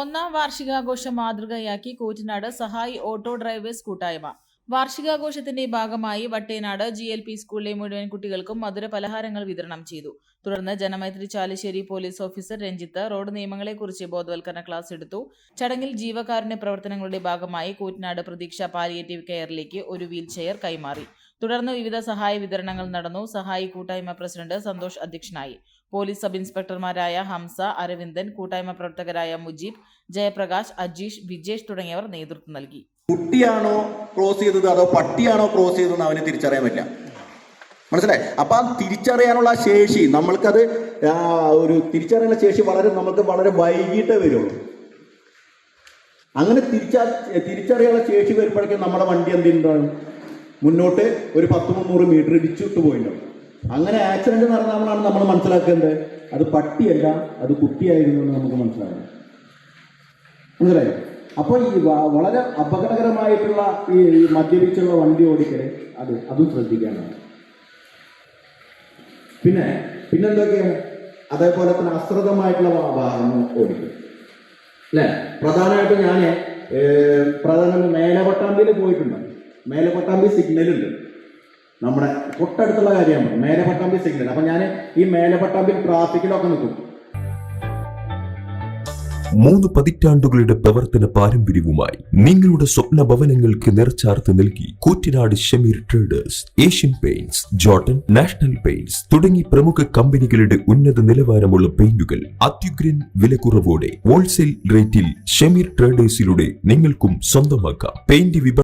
ഒന്നാം വാർഷികാഘോഷം മാതൃകയാക്കി കൂറ്റനാട് സഹായി auto drivers കൂട്ടായ്മ. വാർഷികാഘോഷത്തിന്റെ ഭാഗമായി വട്ടേനാട് ജി എൽ പി സ്കൂളിലെ മുഴുവൻ കുട്ടികൾക്കും മധുര പലഹാരങ്ങൾ വിതരണം ചെയ്തു. തുടർന്ന് Janamaithri Chalissery police officer Ranjith road നിയമങ്ങളെക്കുറിച്ച് ബോധവൽക്കരണ ക്ലാസ് എടുത്തു. ചടങ്ങിൽ ജീവകാരുണ്യ പ്രവർത്തനങ്ങളുടെ ഭാഗമായി കൂറ്റനാട് പ്രതീക്ഷ പാലിയേറ്റീവ് കെയറിലേക്ക് ഒരു വീൽ ചെയർ കൈമാറി. തുടർന്ന് വിവിധ സഹായ വിതരണങ്ങൾ നടന്നു. സഹായി കൂട്ടായ്മ പ്രസിഡന്റ് സന്തോഷ് അധ്യക്ഷനായി. പോലീസ് സബ് ഇൻസ്പെക്ടർമാരായ ഹംസ അരവിന്ദൻ കൂട്ടായ്മ പ്രവർത്തകരായ മുജീബ് ജയപ്രകാശ് അജീഷ് വിജേഷ് തുടങ്ങിയവർ നേതൃത്വം നൽകി. കുട്ടിയാണോ ക്രോസ് ചെയ്തത് അതോ പട്ടിയാണോ ക്രോസ് ചെയ്തതെന്ന് അവന് തിരിച്ചറിയാൻ പറ്റില്ല. മനസ്സിലായി? അപ്പൊ ആ തിരിച്ചറിയാനുള്ള ശേഷി നമ്മൾക്കത് ഒരു തിരിച്ചറിയാനുള്ള ശേഷി വളരെ നമ്മൾക്ക് വളരെ വൈകിട്ടേ വരുള്ളൂ. അങ്ങനെ തിരിച്ച തിരിച്ചറിയാനുള്ള ശേഷി വരുമ്പോഴേക്കും നമ്മുടെ വണ്ടി എന്തുണ്ടാവും മുന്നോട്ട് ഒരു പത്ത് മുന്നൂറ് മീറ്റർ ഇടിച്ചിട്ട് പോയിട്ടുണ്ടാവും അങ്ങനെ ആക്സിഡന്റ് നടന്നപ്പോഴാണ് നമ്മൾ മനസ്സിലാക്കേണ്ടത് അത് പട്ടിയല്ല അത് കുട്ടിയായിരുന്നു എന്ന് നമുക്ക് മനസ്സിലാക്കാം. മനസ്സിലായോ? അപ്പോൾ ഈ വളരെ അപകടകരമായിട്ടുള്ള ഈ മദ്യപിച്ചുള്ള വണ്ടി ഓടിക്കൽ അത് അതും ശ്രദ്ധിക്കാനാണ്. പിന്നെ പിന്നെന്തൊക്കെയാണ് അതേപോലെ തന്നെ അശ്രദ്ധമായിട്ടുള്ള വാഹനം ഓടിക്കും. അല്ലേ? പ്രധാനമായിട്ടും ഞാൻ പ്രധാന മേലപട്ടാമ്പിയിൽ പോയിട്ടുണ്ട്. മേലപട്ടാമ്പി സിഗ്നൽ ഉണ്ട്. നമ്മുടെ തൊട്ടടുത്തുള്ള കാര്യമാണ്. മേലെ പട്ടാമ്പി സിഗ്നൽ അപ്പൊ ഞാൻ ഈ മേലെ പട്ടാമ്പിൽ ട്രാഫിക്കിലൊക്കെ നിൽക്കും. മൂന്ന് പതിറ്റാണ്ടുകളുടെ പ്രവർത്തന പാരമ്പര്യവുമായി നിങ്ങളുടെ സ്വപ്ന ഭവനങ്ങൾക്ക് നിറച്ചാർത്ത് നൽകി Koottanad Shameer traders Asian paints Jotun national paints തുടങ്ങി പ്രമുഖ കമ്പനികളുടെ ഉന്നത നിലവാരമുള്ള പെയിന്റുകൾ അത്യുഗ്രൻ വിലക്കുറവോടെ ഹോൾസെയിൽ റേറ്റിൽ ഷമീർ ട്രേഡേഴ്സിലൂടെ നിങ്ങൾക്കും സ്വന്തമാക്കാം. പെയിന്റ് വിപ